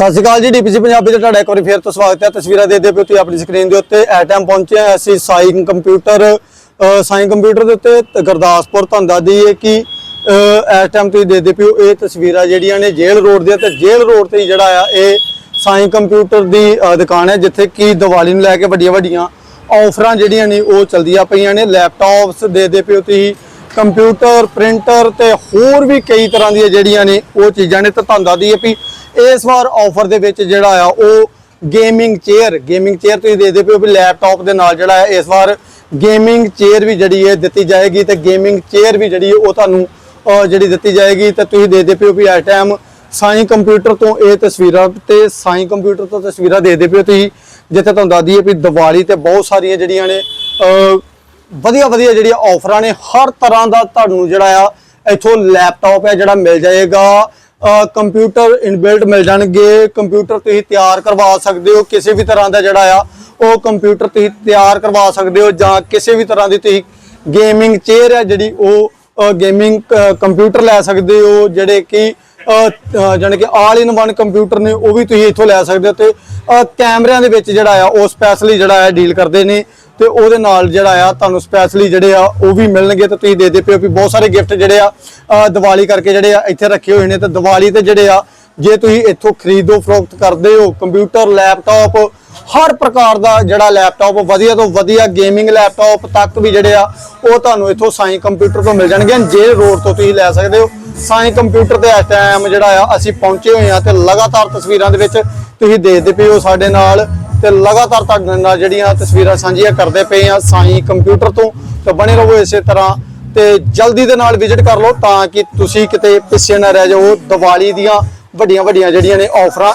ਸਤਿ ਸ਼੍ਰੀ ਅਕਾਲ ਜੀ ਡੀਪੀਸੀ ਪੰਜਾਬੀ ਦਾ ਤੁਹਾਡਾ ਇੱਕ ਵਾਰੀ ਫੇਰ ਤੋਂ ਸਵਾਗਤ ਹੈ। ਤਸਵੀਰਾਂ ਦੇ ਦੇ ਪਿਓ ਤੁਸੀਂ ਆਪਣੀ ਸਕਰੀਨ ਦੇ ਉੱਤੇ। ਐ ਟਾਈਮ ਪਹੁੰਚੇ ਹਾਂ ਅਸੀਂ ਸਾਈ ਕੰਪਿਊਟਰ ਅ, ਕੰਪਿਊਟਰ ਦੇ ਉੱਤੇ ਗੁਰਦਾਸਪੁਰ ਤੁਹਾਨੂੰ ਦੱਸ ਦਈਏ ਕਿ ਇਸ ਟਾਈਮ ਤੁਸੀਂ ਦੇ ਦੇ ਪਿਓ ਇਹ ਤਸਵੀਰਾਂ ਜਿਹੜੀਆਂ ਨੇ ਜੇਲ੍ਹ ਰੋਡ ਦੀਆਂ ਤੇ ਜੇਲ੍ਹ ਰੋਡ ਤੇ ਹੀ ਜਿਹੜਾ ਆ ਇਹ ਸਾਈਨ ਕੰਪਿਊਟਰ ਦੀ ਦੁਕਾਨ ਹੈ ਜਿੱਥੇ ਕਿ ਦੀਵਾਲੀ ਨੂੰ ਲੈ ਕੇ ਵੱਡੀਆਂ ਵੱਡੀਆਂ ਆਫਰਾਂ ਜਿਹੜੀਆਂ ਨੇ ਉਹ ਚਲਦੀਆਂ ਪਈਆਂ ਨੇ। ਲੈਪਟਾਪਸ ਦੇ ਦੇ ਪਿਓ ਤੁਸੀਂ ਕੰਪਿਊਟਰ ਪ੍ਰਿੰਟਰ ਤੇ ਹੋਰ ਵੀ ਕਈ ਤਰ੍ਹਾਂ ਦੀਆਂ ਜਿਹੜੀਆਂ ਨੇ ਉਹ ਚੀਜ਼ਾਂ ਨੇ। ਤਾਂ ਤੁਹਾਨੂੰ ਦੱਸ ਦਈਏ ਵੀ ਇਸ ਵਾਰ ਆਫਰ ਦੇ ਵਿੱਚ ਜਿਹੜਾ ਆ ਉਹ ਗੇਮਿੰਗ ਚੇਅਰ ਗੇਮਿੰਗ ਚੇਅਰ ਤੁਸੀਂ ਦੇਖਦੇ ਦੇ ਪਿਓ ਵੀ ਲੈਪਟਾਪ ਦੇ ਨਾਲ ਜਿਹੜਾ ਹੈ ਇਸ ਵਾਰ ਗੇਮਿੰਗ ਚੇਅਰ ਵੀ ਜਿਹੜੀ ਹੈ ਦਿੱਤੀ ਜਾਏਗੀ ਤੇ ਗੇਮਿੰਗ ਚੇਅਰ ਵੀ ਜਿਹੜੀ ਉਹ ਤੁਹਾਨੂੰ ਜਿਹੜੀ ਦਿੱਤੀ ਜਾਏਗੀ ਤੇ ਤੁਸੀਂ ਦੇਖਦੇ ਦੇ ਪਿਓ ਵੀ ਇਸ ਟਾਈਮ ਸਾਈਂ ਕੰਪਿਊਟਰ ਤੋਂ ਇਹ ਤਸਵੀਰਾਂ ਤੇ ਸਾਈ ਕੰਪਿਊਟਰ ਤੋਂ ਤਸਵੀਰਾਂ ਦੇਖਦੇ ਦੇ ਪਿਓ ਤੁਸੀਂ, ਜਿੱਥੇ ਤੁਹਾਨੂੰ ਦੱਸਦੀ ਹੈ ਵੀ ਦੀਵਾਲੀ ਤੇ ਬਹੁਤ ਸਾਰੀਆਂ ਜਿਹੜੀਆਂ ਨੇ ਵਧੀਆ ਵਧੀਆ ਜਿਹੜੀਆਂ ਆਫਰਾਂ ਨੇ, ਹਰ ਤਰ੍ਹਾਂ ਦਾ ਤੁਹਾਨੂੰ ਜਿਹੜਾ ਆ ਇੱਥੋਂ ਲੈਪਟਾਪ ਹੈ ਜਿਹੜਾ ਮਿਲ ਜਾਏਗਾ। ਕੰਪਿਊਟਰ ਇਨਬਿਲਟ ਮਿਲ ਜਾਣਗੇ। ਕੰਪਿਊਟਰ ਤੁਸੀਂ ਤਿਆਰ ਕਰਵਾ ਸਕਦੇ ਹੋ ਕਿਸੇ ਵੀ ਤਰ੍ਹਾਂ ਦਾ ਜਿਹੜਾ ਆ ਉਹ ਕੰਪਿਊਟਰ ਤੁਸੀਂ ਤਿਆਰ ਕਰਵਾ ਸਕਦੇ ਹੋ ਜਾਂ ਕਿਸੇ ਵੀ ਤਰ੍ਹਾਂ ਦੀ ਤੁਸੀਂ ਗੇਮਿੰਗ ਚੇਅਰ ਹੈ ਜਿਹੜੀ ਉਹ ਗੇਮਿੰਗ ਕੰਪਿਊਟਰ ਲੈ ਸਕਦੇ ਹੋ ਜਿਹੜੇ ਕਿ ਅ, ਜਾਣੀ ਕਿ ਆਲ ਇਨ ਵਨ ਕੰਪਿਊਟਰ ਨੇ ਉਹ ਵੀ ਤੁਸੀਂ ਇੱਥੋਂ ਲੈ ਸਕਦੇ ਹੋ ਤੇ ਕੈਮਰਿਆਂ ਦੇ ਵਿੱਚ ਜਿਹੜਾ ਆ ਉਹ ਸਪੈਸ਼ਲੀ ਜਿਹੜਾ ਆ ਡੀਲ ਕਰਦੇ ਨੇ। ਤੇ ਉਹਦੇ ਨਾਲ ਜਿਹੜਾ ਆ ਤੁਹਾਨੂੰ ਸਪੈਸ਼ਲੀ ਜਿਹੜੇ ਆ ਉਹ ਵੀ ਮਿਲਣਗੇ ਤੇ ਤੁਸੀਂ ਦੇ ਦੇ ਪਿਓ ਵੀ ਬਹੁਤ ਸਾਰੇ ਗਿਫਟ ਜਿਹੜੇ ਆ ਦੀਵਾਲੀ ਕਰਕੇ ਜਿਹੜੇ ਆ ਇੱਥੇ ਰੱਖੇ ਹੋਏ ਨੇ ਤੇ ਦੀਵਾਲੀ ਤੇ ਜਿਹੜੇ ਆ, ਜੇ ਤੁਸੀਂ ਇੱਥੋਂ ਖਰੀਦੋ ਫਰੋਖਤ ਕਰਦੇ ਹੋ ਕੰਪਿਊਟਰ ਲੈਪਟਾਪ ਹਰ ਪ੍ਰਕਾਰ ਦਾ ਜਿਹੜਾ ਲੈਪਟਾਪ ਵਧੀਆ ਤੋਂ ਵਧੀਆ ਗੇਮਿੰਗ ਲੈਪਟਾਪ ਤੱਕ ਵੀ ਜਿਹੜੇ ਆ, ਉਹ ਤੁਹਾਨੂੰ ਇੱਥੋਂ ਸਾਈ ਕੰਪਿਊਟਰ ਤੋਂ ਮਿਲ ਜਾਣਗੇ ਜੇ ਰੋਡ ਤੋਂ ਤੁਸੀਂ ਲੈ ਸਕਦੇ ਹੋ, ਸਾਈ ਕੰਪਿਊਟਰ ਤੇ ਇਸ ਟਾਈਮ ਜਿਹੜਾ ਆ ਅਸੀਂ ਪਹੁੰਚੇ ਹੋਏ ਆ ਤੇ ਲਗਾਤਾਰ ਤਸਵੀਰਾਂ ਦੇ ਵਿੱਚ ਤੁਸੀਂ ਦੇਖਦੇ ਪਏ ਹੋ ਸਾਡੇ ਨਾਲ ਤੇ ਲਗਾਤਾਰ ਤੁਹਾਡੇ ਨਾਲ ਜਿਹੜੀਆਂ ਤਸਵੀਰਾਂ ਸਾਂਝੀਆਂ ਕਰਦੇ ਪਏ ਆ ਸਾਈ ਕੰਪਿਊਟਰ ਤੋਂ, ਤੇ ਬਣੇ ਰਹੋ ਇਸੇ ਤਰ੍ਹਾਂ ਤੇ ਜਲਦੀ ਦੇ ਨਾਲ ਵਿਜ਼ਿਟ ਕਰ ਲਓ ਤਾਂ ਕਿ ਤੁਸੀਂ ਕਿਤੇ ਪਿੱਛੇ ਨਾ ਰਹਿ ਜਾਓ ਦੀਵਾਲੀ ਦੀਆਂ ਵੱਡੀਆਂ ਵੱਡੀਆਂ ਜਿਹੜੀਆਂ ਨੇ ਆਫਰਾਂ